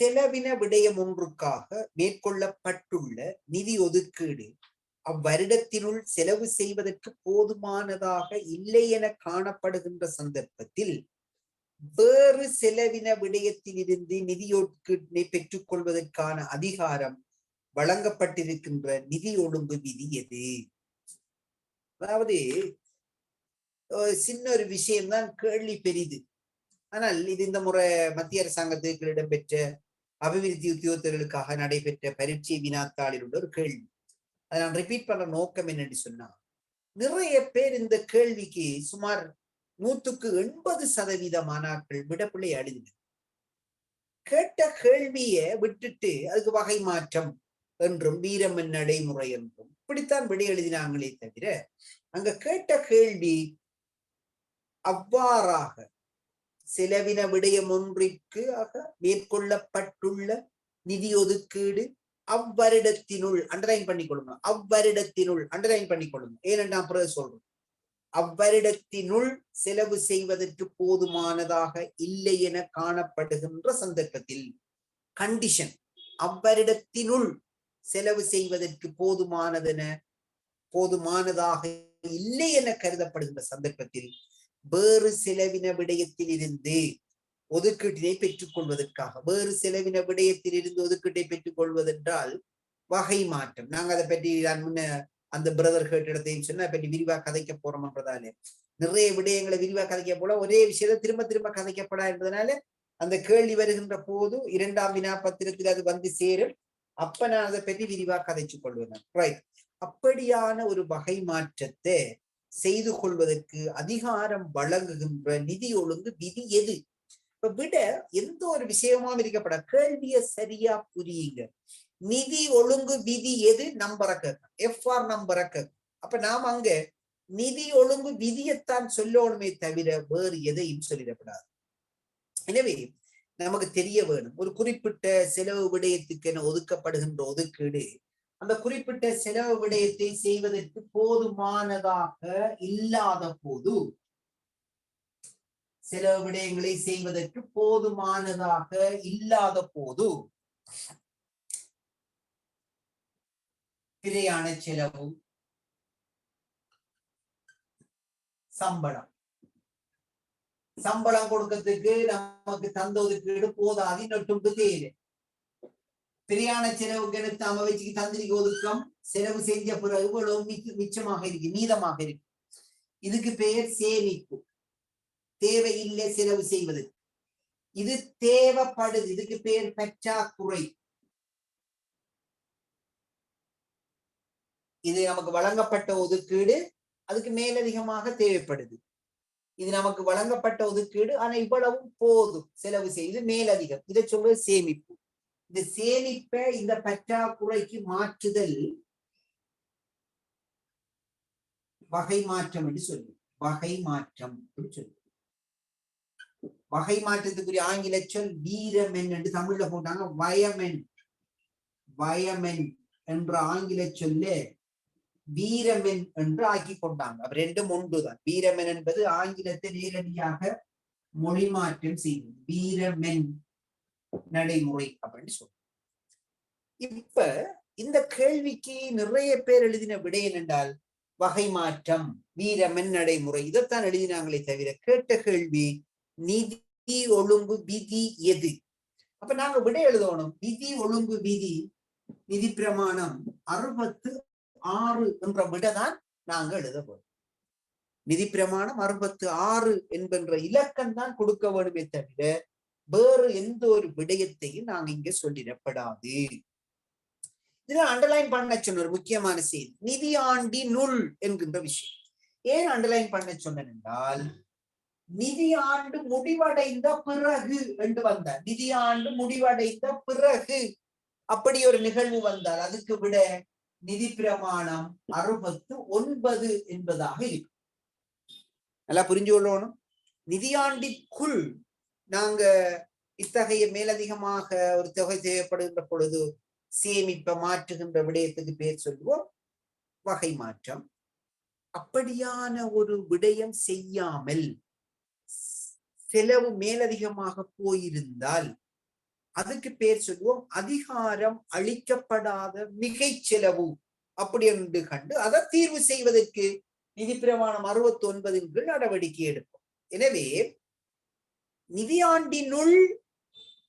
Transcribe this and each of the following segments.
செலவின விடயம் ஒன்றுக்காக மேற்கொள்ளப்பட்டுள்ள நிதி ஒதுக்கீடு அவ்வருடத்தினுள் செலவு செய்வதற்கு போதுமானதாக இல்லை என காணப்படுகின்ற சந்தர்ப்பத்தில் வேறு செலவின விடயத்திலிருந்து நிதி ஒதுக்கீட்டினை பெற்றுக் கொள்வதற்கான அதிகாரம் வழங்கப்பட்டிருக்கின்ற நிதி ஒழுங்கு விதி எது? அதாவது சின்ன ஒரு விஷயம்தான் கேள்வி பெரிது. ஆனால் இது இந்த முறை மத்திய அரசாங்கத்துக்கு இடம்பெற்ற அபிவிருத்தி உத்தியோகத்தர்களுக்காக நடைபெற்ற பரீட்சை வினாத்தாளில் உள்ள ஒரு கேள்வி. அதை நான் ரிப்பீட் பண்ண நோக்கம் என்னன்னு சொன்னா நிறைய பேர் இந்த கேள்விக்கு சுமார் நூத்துக்கு எண்பது சதவீத மாணாக்கள் விடப்பிள்ளை அழுதினர் கேட்ட கேள்வியை விட்டுட்டு அதுக்கு வகை மாற்றம் என்றும் வீரமன் நடைமுறை என்றும் இப்படித்தான் விடை எழுதினாங்களே தவிர அங்க கேட்ட கேள்வி அவ்வாறாக செலவின விடயம் ஒன்றிற்கு மேற்கொள்ளப்பட்டுள்ள நிதி ஒதுக்கீடு அவ்வருடத்தினுள் அண்டர்லைன் பண்ணி பண்ணிக்கொள்ளுங்க. அவ்வருடத்தினுள் அண்டர்லைன் பண்ணிக்கொள்ளுங்க. ஏனென்றா பிறகு சொல்றோம் அவ்வருடத்தினுள் செலவு செய்வதற்கு போதுமானதாக இல்லை என காணப்படுகின்ற சந்தர்ப்பத்தில் கண்டிஷன் அவ்வருடத்தினுள் செலவு செய்வதற்கு போதுமானதென போதுமானதாக இல்லை என கருதப்படுகின்ற சந்தர்ப்பத்தில் வேறு செலவின விடயத்தில் இருந்து ஒதுக்கீட்டினை பெற்றுக் கொள்வதற்காக வேறு செலவின விடயத்தில் இருந்து ஒதுக்கீட்டை பெற்றுக் கொள்வதென்றால் வகை மாற்றம். நாங்க அதை பற்றி நான் முன்ன அந்த பிரதர் கேட்ட இடத்தையும் சொன்ன பற்றி விரிவா கதைக்க போறோம்ன்றதாலே நிறைய விடயங்களை விரிவா கதைக்க போல ஒரே விஷயத்த திரும்ப திரும்ப கதைக்கப்படா என்பதனால அந்த கேள்வி வருகின்ற போது இரண்டாம் வினா பத்திரத்தில் அது வந்து சேரும். அப்ப நான் அதை பற்றி விரிவா கதைச்சு கொள்வேன். ரைட் அப்படியான ஒரு வகை மாற்றத்தை செய்து கொள்வதற்கு அதிகாரம் வழங்குகின்ற நிதி ஒழுங்கு விதி எது? இப்ப விட எந்த ஒரு விஷயமும் இருக்கப்பட கேள்விய சரியா புரியுங்க. நிதி ஒழுங்கு விதி எது? நம்பரை கேட்கும் எஃப்ஆர் நம்பரை கேட்கும் அப்ப நாம் அங்க நிதி ஒழுங்கு விதியைத்தான் சொல்லணுமே தவிர வேறு எதையும் சொல்லிடப்படாது. எனவே நமக்கு தெரிய வேணும். ஒரு குறிப்பிட்ட செலவு விடயத்துக்கு என ஒதுக்கப்படுகின்ற ஒதுக்கீடு அந்த குறிப்பிட்ட செலவு விடயத்தை செய்வதற்கு போதுமானதாக இல்லாத போது செலவு விடயங்களை செய்வதற்கு போதுமானதாக இல்லாத போது பிரயாண செலவு சம்பளம். சம்பளம் கொடுக்கறதுக்கு நமக்கு தந்த ஒதுக்கீடு போதாது நொட்டுண்டு தேவை பிரயாண செலவுக்கு எடுத்து அமைச்சுக்கு தந்திரிக்க ஒதுக்கம் செலவு செஞ்ச பிறகு இவ்வளவு மிச்சமாக இருக்கு மீதமாக இருக்கு. இதுக்கு பெயர் சேமிப்பு. தேவையில்லை செலவு செய்வது. இது தேவைப்படுது இதுக்கு பெயர் பற்றாக்குறை. இது நமக்கு வழங்கப்பட்ட ஒதுக்கீடு அதுக்கு மேலதிகமாக தேவைப்படுது. இது நமக்கு வழங்கப்பட்ட ஒதுக்கீடு ஆனா இவ்வளவும் போதும் செலவு செய்து மேலதிகம். இதை சொல்றது சேமிப்பு. இந்த சேமிப்பை இந்த பற்றாக்குறைக்கு மாற்றுதல் வகை மாற்றம் என்று சொல்லு வகை மாற்றம் சொல்லு வகை மாற்றத்துக்குரிய ஆங்கில சொல் வீரமென் என்று தமிழ்ல போட்டாங்க. வயமென். வயமென் என்ற ஆங்கில சொல்ல வீரமென் என்று ஆக்கி கொண்டாங்க. அப்ப ரெண்டும் ஒன்றுதான். வீரமென் என்பது ஆங்கிலத்தை நேரடியாக மொழி மாற்றம் செய்யும். வீரமென். நடைமுறை அப்படின்னு சொல்றோம். இப்ப இந்த கேள்விக்கு நிறைய பேர் எழுதின விடை என்னென்றால் வகை மாற்றம் வீரமென் நடைமுறை இதைத்தான் எழுதினாங்களே தவிர கேட்ட கேள்வி நிதி ஒழுங்கு விதி எது? அப்ப நாங்க விடை எழுதணும். விதி ஒழுங்கு விதி நிதி பிரமாணம் அறுபத்து ஆறு என்ற விடைதான் நாங்க எழுத போறோம். நிதி பிரமாணம் அறுபத்து ஆறு என்கின்ற இலக்கம் தான் கொடுக்க வேண்டுமே தவிர வேறு எந்த ஒரு விடயத்தையும் நாங்க இங்க சொல்லிடப்படாது. இதுல அண்டர்லைன் பண்ண சொன்ன ஒரு முக்கியமான செய்தி நிதி ஆண்டினுள் என்கின்ற விஷயம். ஏன் அண்டர்லைன் பண்ண சொன்னேன் என்றால் நிதி ஆண்டு முடிவடைந்த பிறகு என்று வந்தார். நிதி ஆண்டு முடிவடைந்த பிறகு அப்படி ஒரு நிகழ்வு வந்தால் அதுக்கு விட நிதி பிரமாணம் அறுபத்து ஒன்பது என்பதாக இருக்கும். நல்லா புரிஞ்சு கொள்ளணும் நிதியாண்டிற்குள் நாங்க இத்தகைய மேலதிகமாக ஒரு தொகை தேவைப்படுகின்ற பொழுது சேமிப்ப மாற்றுகின்ற விடயத்துக்கு பேர் சொல்லுவோம். வகை மாற்றம். அப்படியான ஒரு விடயம் செய்யாமல் செலவு மேலதிகமாக போயிருந்தால் அதுக்கு பேர் சொல்லுவோம் அதிகாரம் அளிக்கப்படாத மிகை செலவு அப்படி என்று கண்டு அதை தீர்வு செய்வதற்கு நிதி பிரமாணம் அறுபத்தி ஒன்பதின் கீழ் நடவடிக்கை எடுப்போம். எனவே நிதியாண்டினுள்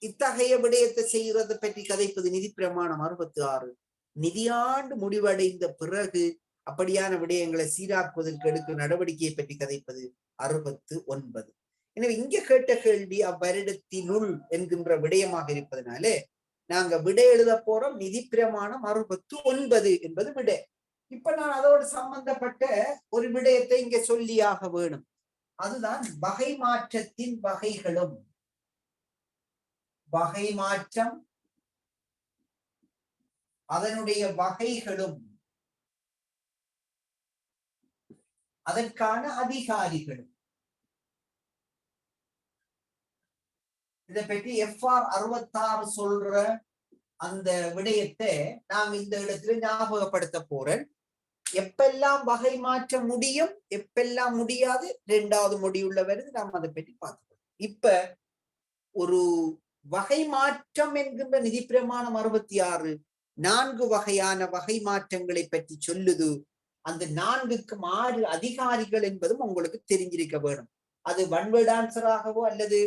இத்தகைய விடயத்தை செய்யறதை பற்றி கதைப்பது நிதி பிரமாணம் அறுபத்தி ஆறு நிதியாண்டு முடிவடைந்த பிறகு அப்படியான விடயங்களை சீராக்குவதற்கு எடுக்கும் நடவடிக்கையை பற்றி கதைப்பது அறுபத்து ஒன்பது எனவே இங்க கேட்ட கேள்வி அவ்வருடத்தினுள் என்கின்ற விடயமாக இருப்பதனாலே நாங்க விடை எழுத போறோம் நிதி பிரமாணம் அறுபத்து ஒன்பது என்பது விடை. இப்ப நான் அதோடு சம்பந்தப்பட்ட ஒரு விடயத்தை இங்க சொல்லியாக வேணும். அதுதான் வகை மாற்றத்தின் வகைகளும். வகை மாற்றம். அதனுடைய வகைகளும். அதற்கான அதிகாரிகளும். இதை பற்றி எஃப்ஆர் அறுபத்தாறு சொல்ற அந்த விடயத்தை நாம் இந்த இடத்துல ஞாபகப்படுத்த போறேன். எப்பெல்லாம் வகை மாற்ற முடியும் எப்பெல்லாம் முடியாது ரெண்டாவது முடிவுள்ள வருது நாம் அதை பற்றி பார்த்துக்கணும். இப்ப ஒரு வகை மாற்றம் என்கின்ற நிதி பிரமாணம் அறுபத்தி ஆறு நான்கு வகையான வகை மாற்றங்களை பற்றி சொல்லுது. அந்த நான்குக்கும் ஆறு அதிகாரிகள் என்பதும் உங்களுக்கு தெரிஞ்சிருக்க வேணும். அது ஒன்வேர்ட் ஆன்சராகவோ அல்லது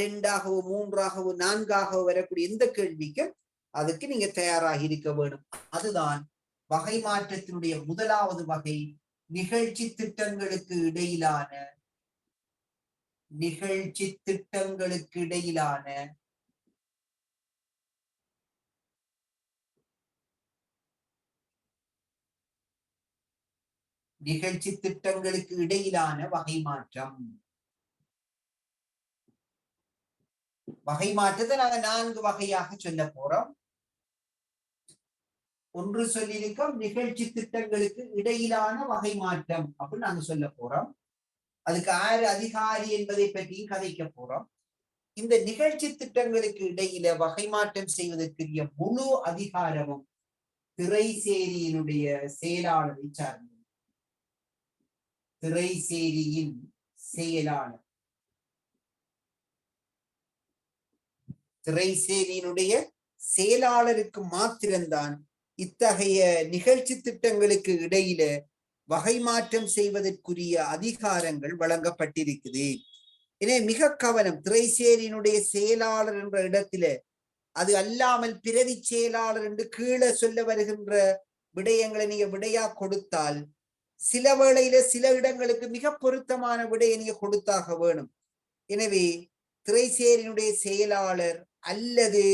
ரெண்டாகவோ மூன்றாகவோ நான்காகவோ வரக்கூடிய எந்த கேள்விக்கும் அதுக்கு நீங்க தயாராக இருக்க வேணும். அதுதான் வகை மாற்றத்தினுடைய முதலாவது வகை நிகழ்ச்சி திட்டங்களுக்கு இடையிலான நிகழ்ச்சி திட்டங்களுக்கு இடையிலான நிகழ்ச்சி திட்டங்களுக்கு இடையிலான வகை மாற்றம். வகை மாற்றத்தை நாங்க நான்கு வகையாக சொல்ல போறோம். ஒன்று சொல்லியிருக்கோம் நிகழ்ச்சி திட்டங்களுக்கு இடையிலான வகை மாற்றம் அப்படின்னு நாங்க சொல்ல போறோம். அதுக்கு ஆறு அதிகாரி என்பதை பற்றியும் கதைக்க போறோம். இந்த நிகழ்ச்சி திட்டங்களுக்கு இடையில வகை மாற்றம் செய்வதற்குரிய முழு அதிகாரமும் திரைசேரியினுடைய செயலாளரை சார்ந்தது. திரைசேரியின் செயலாளர். திரைசேரியினுடைய செயலாளருக்கு மாத்திரம்தான் இத்தகைய நிகழ்ச்சி திட்டங்களுக்கு இடையில வகை மாற்றம் செய்வதற்குரிய அதிகாரங்கள் வழங்கப்பட்டிருக்குது. எனவே மிக கவனம் திரைசேரியினுடைய செயலாளர் என்ற இடத்துல அது அல்லாமல் பிரதி செயலாளர் என்று கீழே சொல்ல வருகின்ற விடயங்களை நீங்க விடையா கொடுத்தால் சில வேளையில சில இடங்களுக்கு மிக பொருத்தமான விடையை நீங்க கொடுத்தாக வேணும். எனவே திரைசேரியினுடைய செயலாளர் அல்லது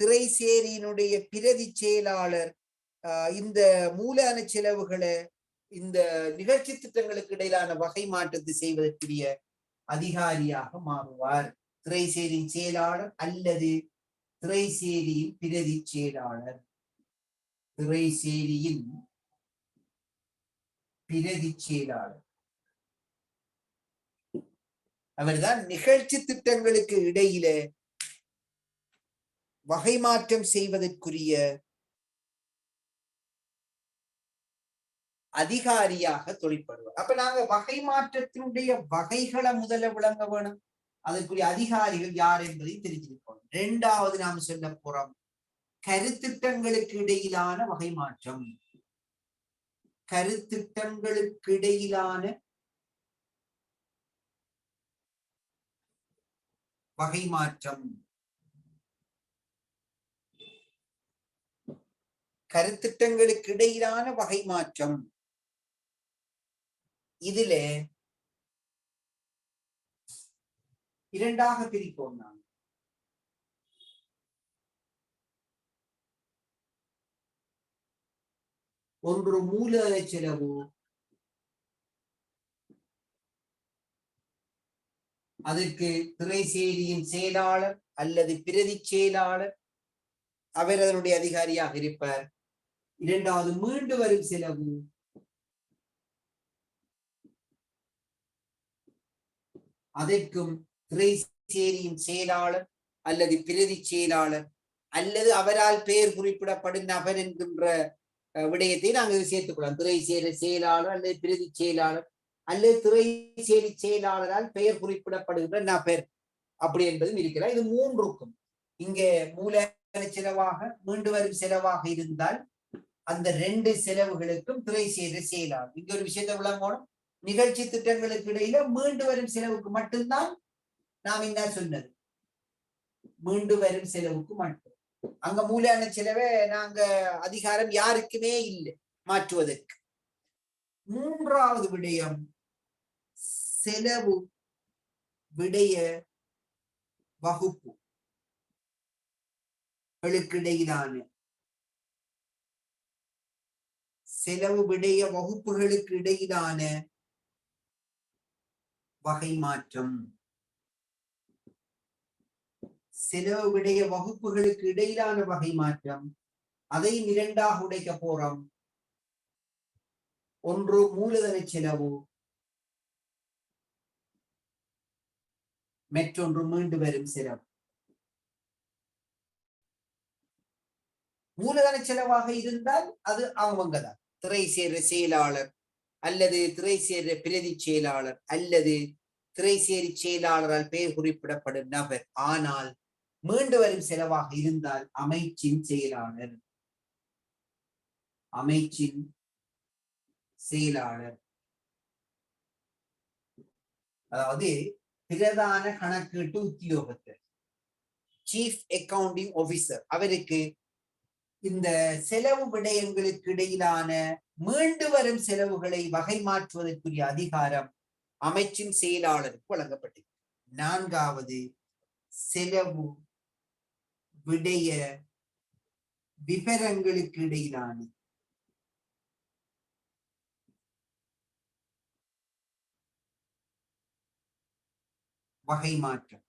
திரைசேரியினுடைய பிரதி செயலாளர் இந்த மூலான செலவுகளை இந்த நிகழ்ச்சி திட்டங்களுக்கு இடையிலான வகை மாற்றத்தை செய்வதற்குரிய அதிகாரியாக மாறுவார். திரைசேரியின் செயலாளர் அல்லது திரைசேரியின் பிரதி செயலாளர். திரைசேரியின் பிரதி செயலாளர். அவர்தான் நிகழ்ச்சி திட்டங்களுக்கு இடையில வகை மாற்றம் செய்வதற்குரிய அதிகாரியாக தொழிற்படுவார். அப்ப நாங்க வகை மாற்றத்தினுடைய வகைகளை முதல்ல விளங்க வேணும். அதற்குரிய அதிகாரிகள் யார் என்பதை தெரிஞ்சிருக்கோம் இரண்டாவது நாம் சொல்ல போறோம் கருத்திட்டங்களுக்கு இடையிலான வகை மாற்றம். கருத்திட்டங்களுக்கு இடையிலான வகை மாற்றம். கருத்திட்டங்களுக்கு இடையிலான வகை மாற்றம். இதுல இரண்டாக பிரிப்போம் நான் ஒன்று மூல செலவு அதற்கு திரைசேரியின் செயலாளர் அல்லது பிரதி செயலாளர் அவர் அதனுடைய அதிகாரியாக இருப்பார். இரண்டாவது மீண்டு வரும் செலவு அதற்கும் திரைசேரியின் செயலாளர் அல்லது பிரதி செயலாளர் அல்லது அவரால் பெயர் குறிப்பிடப்படும் நபர் என்கின்ற விடயத்தை நாங்கள் சேர்த்துக்கொள்ளலாம். திரைசேரி செயலாளர் அல்லது பிரதி செயலாளர் அல்லது திரைசேரி செயலாளரால் பெயர் குறிப்பிடப்படுகின்ற நபர் அப்படி என்பதும் இருக்கிறார் இது மூன்றுக்கும். இங்கே மூல செலவாக மீண்டு வரும் செலவாக இருந்தால் அந்த ரெண்டு செலவுகளுக்கும் துறை சேர செயலாளர். இங்க ஒரு விஷயத்தை விளங்கணும் நிகழ்ச்சி திட்டங்களுக்கு இடையில மீண்டு வரும் செலவுக்கு மட்டும்தான் நாம் என்ன சொன்னது? மீண்டு வரும் செலவுக்கு மட்டும். அங்க மூலையான செலவை நாங்க அதிகாரம் யாருக்குமே இல்லை மாற்றுவதற்கு. மூன்றாவது விடயம் செலவு விடய வகுப்பு. களுக்கிடையிலான செலவு விடய வகுப்புகளுக்கு இடையிலான வகை மாற்றம். செலவு விடைய வகுப்புகளுக்கு இடையிலான வகை மாற்றம். அதை இரண்டாக உடைக்க போறோம். ஒன்று மூலதன செலவு. மற்றொன்று மீண்டு வரும் செலவு. மூலதன செலவாக இருந்தால் அது அவங்கதான். திரை சேர செயலாளர். அல்லது திரை பிரதி செயலாளர் அல்லது திரை சேரி செயலாளரால் பெயர் குறிப்பிடப்படும் நபர். ஆனால் மீண்டு வரும் செலவாக இருந்தால் அமைச்சின் செயலாளர். அமைச்சின் செயலாளர். அதாவது பிரதான கணக்கீட்டு உத்தியோகத்தர். சீஃப் அக்கவுண்டிங் ஆபிசர் அவருக்கு இந்த செலவு விடயங்களுக்கு இடையிலான மீண்டு வரும் செலவுகளை வகை மாற்றுவதற்குரிய அதிகாரம் அமைச்சின் செயலாளருக்கு வழங்கப்பட்டது நான்காவது செலவு விடய விவரங்களுக்கு இடையிலான வகை மாற்றம்.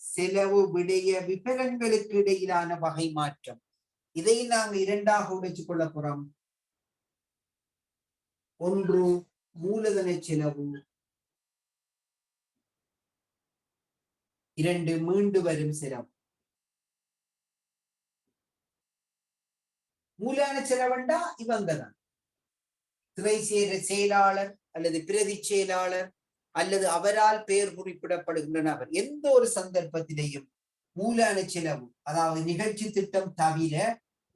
செலவு விடய விவரங்களுக்கு இடையிலான வகை மாற்றம். இதை நாங்க இரண்டாக உடைச்சு கொள்ள போறோம். ஒன்று மூலதன செலவு. இரண்டு மீண்டு வரும் செலவு. மூலான செலவண்டா இவங்க தான் துறை சேர செயலாளர் அல்லது பிரதி செயலாளர் அல்லது அவரால் பெயர் குறிப்பிடப்படுகின்றன அவர் எந்த ஒரு சந்தர்ப்பத்திலேயும் மூலான செலவு அதாவது நிகழ்ச்சி திட்டம் தவிர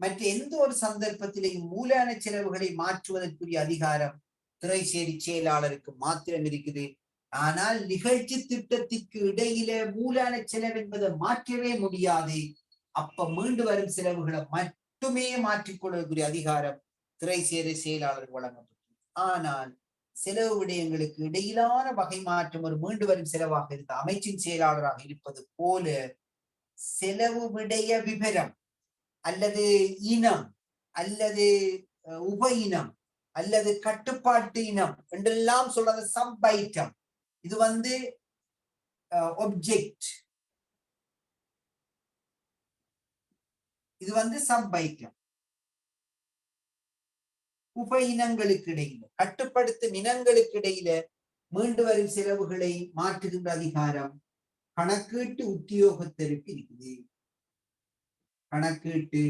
மற்ற எந்த ஒரு சந்தர்ப்பத்திலேயும் மூலான செலவுகளை மாற்றுவதற்குரிய அதிகாரம் துறை சேரி செயலாளருக்கு மாத்திரம் இருக்குது. ஆனால் நிகழ்ச்சி திட்டத்திற்கு இடையில மூலான செலவு என்பதை மாற்றவே முடியாது. அப்ப மீண்டு வரும் செலவுகளை மட்டுமே மாற்றிக்கொள்ளக்கூடிய அதிகாரம் துறை சேரி செயலாளருக்கு வழங்கப்பட்டது ஆனால் செலவு விடயங்களுக்கு இடையிலான வகை மாற்றம் ஒரு மீண்டு வரும் செலவாக இருந்த அமைச்சின் செயலாளராக இருப்பது போல செலவு விடைய விபரம் அல்லது இனம் அல்லது உப இனம் அல்லது கட்டுப்பாட்டு இனம் என்றெல்லாம் சொல்றது சப் ஐட்டம் இது வந்து ஒப்ஜெக்ட் இது வந்து சப் ஐட்டம் உப இனங்களுக்கு இடையில கட்டுப்படுத்தும் இனங்களுக்கு இடையில மீண்டு வரும் செலவுகளை மாற்றுகின்ற அதிகாரம் கணக்கீட்டு உத்தியோகத்தருக்கு இருக்குது. கணக்கீட்டு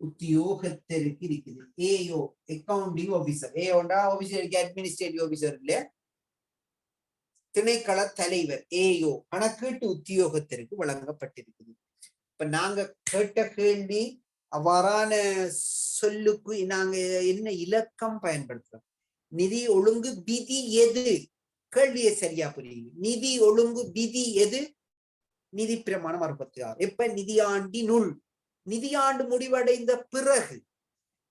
உத்தியோகத்தருக்கு இருக்குது. ஏஓ அக்கவுண்டிங் ஆபீசர் ஏஓண்டா ஆபீசர் அட்மினிஸ்ட்ரேட்டிவ் ஆபீசர் இல்ல. திணைக்கள தலைவர் ஏஓ கணக்கீட்டு உத்தியோகத்திற்கு வழங்கப்பட்டிருக்குது. இப்ப நாங்க கேட்ட கேள்வி அவ்வாறான சொல்லுக்கு நாங்க என்ன இலக்கம் பயன்படுத்துறோம்? நிதி ஒழுங்கு விதி எது? கேள்வியை சரியா புரியுங்க நிதி ஒழுங்கு விதி எது? நிதி பிரமாணம் அறுபத்தி ஆறு. எப்ப? நிதியாண்டினுள் நிதியாண்டு முடிவடைந்த பிறகு.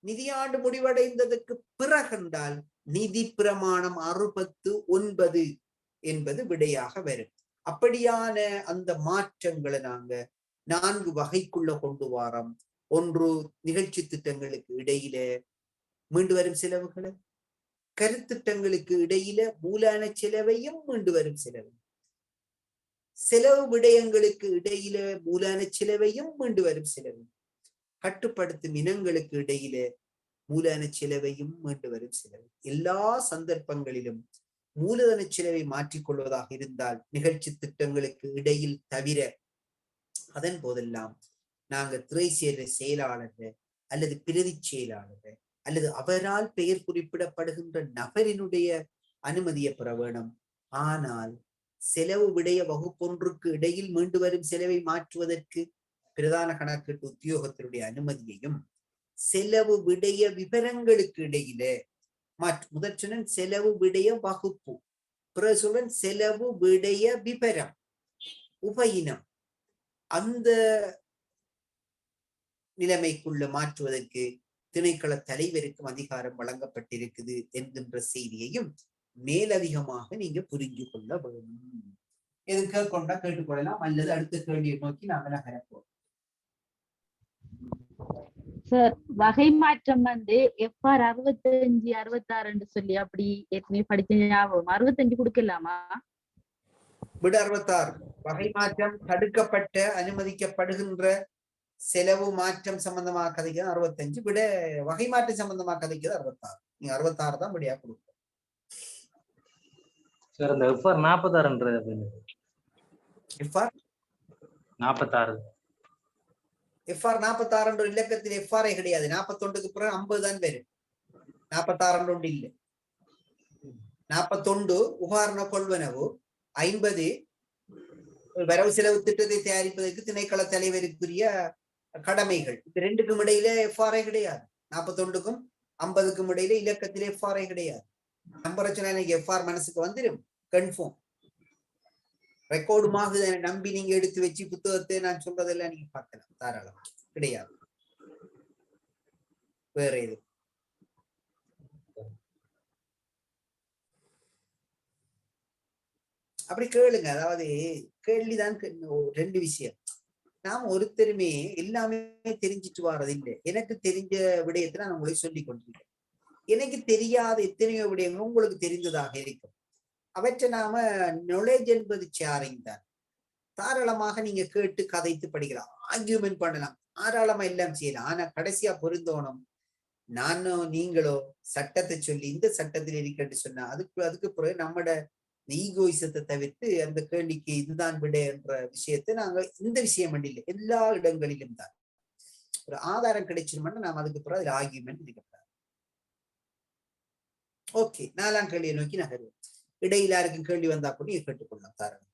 நிதியாண்டு முடிவடைந்ததுக்கு பிறகு என்றால் நிதி பிரமாணம் அறுபத்து ஒன்பது என்பது விடையாக வரும். அப்படியான அந்த மாற்றங்களை நாங்க நான்கு வகைக்குள்ள கொண்டு வாரோம். ஒன்று நிகழ்ச்சி திட்டங்களுக்கு இடையில மீண்டு வரும் செலவுகளை. கருத்திட்டங்களுக்கு இடையில மூலான செலவையும் மீண்டு வரும் செலவு. செலவு விடயங்களுக்கு இடையில மூலான செலவையும் மீண்டு வரும் செலவு. கட்டுப்படுத்தும் இனங்களுக்கு இடையில மூலான செலவையும் மீண்டு வரும் செலவு. எல்லா சந்தர்ப்பங்களிலும் மூலதன செலவை மாற்றிக்கொள்வதாக இருந்தால் நிகழ்ச்சி திட்டங்களுக்கு இடையில் தவிர அதன் போதெல்லாம் நாங்க துறை சேர்ற செயலாளர்கள் அல்லது பிரதி செயலாளர்கள் அல்லது அவரால் பெயர் குறிப்பிடப்படுகின்ற நபரினுடைய அனுமதியை பெற வேணும். ஆனால் செலவு விடைய வகுப்பொன்றுக்கு இடையில் மீண்டு வரும் செலவை மாற்றுவதற்கு பிரதான கணக்கீட்டு உத்தியோகத்தினுடைய அனுமதியையும் செலவு விடைய விவரங்களுக்கு இடையிலே மாற்று. முதற் செலவு விடைய வகுப்பு பிரசுடன் செலவு விடைய விபரம் உபயினம். அந்த நிலைமைக்குள்ள மாற்றுவதற்கு திணைக்கள தலைவருக்கும் அதிகாரம் வழங்கப்பட்டிருக்குது என்கின்ற செய்தியையும் மேலதிகமாக நீங்க புரிஞ்சு கொள்ள வேண்டும். எது கேட்கொண்டா கேட்டுக்கொள்ளலாம் அல்லது அடுத்த கேள்வியை நோக்கி நாம நகரப்போம். சார் வகை மாற்றம் வந்து எஃப்ஆர் அறுபத்தஞ்சு அறுபத்தாறுன்னு சொல்லி அப்படி ஏற்கனவே படிச்ச ஞாபகம். அறுபத்தஞ்சு கொடுக்கலாமா? விட அறுபத்தாறு. வகை மாற்றம் தடுக்கப்பட்ட அனுமதிக்கப்படுகின்ற செலவு மாற்றம் சம்பந்தமாக கதைக்கிறது அறுபத்தஞ்சு விட வகை மாற்றம் சம்பந்தமாக கதைக்கிறது அறுபத்தாறு. நீங்க அறுபத்தாறு தான் விடையா கொடுக்கும் சார் இந்த எஃப்ஆர் நாற்பத்தாறுன்றது எஃப்ஆர் நாற்பத்தாறு. எஃப்ஆர் இலக்கத்தில் எஃப்ஆர்ஐ கிடையாது. நாற்பத்தொண்டுக்கு பிறகு ஐம்பது தான் வரும். நாற்பத்தாறு ஒன்று இல்லை. நாற்பத்தொண்டு உகாரண கொள்வனவு. ஐம்பது வரவு செலவு திட்டத்தை தயாரிப்பதற்கு திணைக்கள தலைவருக்குரிய கடமைகள். இது ரெண்டுக்கும் இடையில எஃப்ஆர்ஐ கிடையாது. நாற்பத்தொண்டுக்கும் ஐம்பதுக்கும் இடையில இலக்கத்திலே எஃப்ஆர்ஐ கிடையாது. நம்பரை சொன்னா எனக்கு எஃப்ஆர் மனசுக்கு வந்துடும் கன்ஃபார்ம் ரெக்கார்டுமாக நம்பி நீங்க எடுத்து வச்சு புத்தகத்தை நான் சொல்றதெல்லாம் நீங்க பார்க்கலாம். தாராளம். கிடையாது. வேற எது? அப்படி கேளுங்க. அதாவது கேள்விதான் கே- ரெண்டு விஷயம். நாம் ஒருத்தருமே எல்லாமே தெரிஞ்சிட்டு வர்றதில்லை எனக்கு தெரிஞ்ச விடயத்தை நான் உங்களுக்கு சொல்லி கொண்டிருக்கேன் எனக்கு தெரியாத எத்தனையோ விடயங்களும் உங்களுக்கு தெரிந்ததாக இருக்கும். அவற்றை நாம நாலேஜ் என்பது ஷேரிங் தான். தாராளமாக நீங்க கேட்டு கதைத்து படிக்கலாம் ஆர்கியூமெண்ட் பண்ணலாம். தாராளமா எல்லாம் செய்யலாம். ஆனா கடைசியா பொருந்தோணும். நானோ நீங்களோ சட்டத்தை சொல்லி இந்த சட்டத்தில் இருக்கட்டு சொன்னா அதுக்கு அதுக்கு பிறகு நம்மட ஈகோயிசத்தை தவிர்த்து அந்த கேள்விக்கு இதுதான் விட என்ற விஷயத்தை நாங்க இந்த விஷயம் மட்டும் இல்லை எல்லா இடங்களிலும் தான். ஒரு ஆதாரம் கிடைச்சிருமென்னா நாம் அதுக்கு பிறகு அதில் ஆர்கியூமெண்ட் நினைக்கப்படாது ஓகே நாலாம் கேள்வியை நோக்கி நகருவோம். இடையில யாருக்கும் கேள்வி வந்தா கூட நீங்க கேட்டுக்கொள்ளலாம் தாராளம்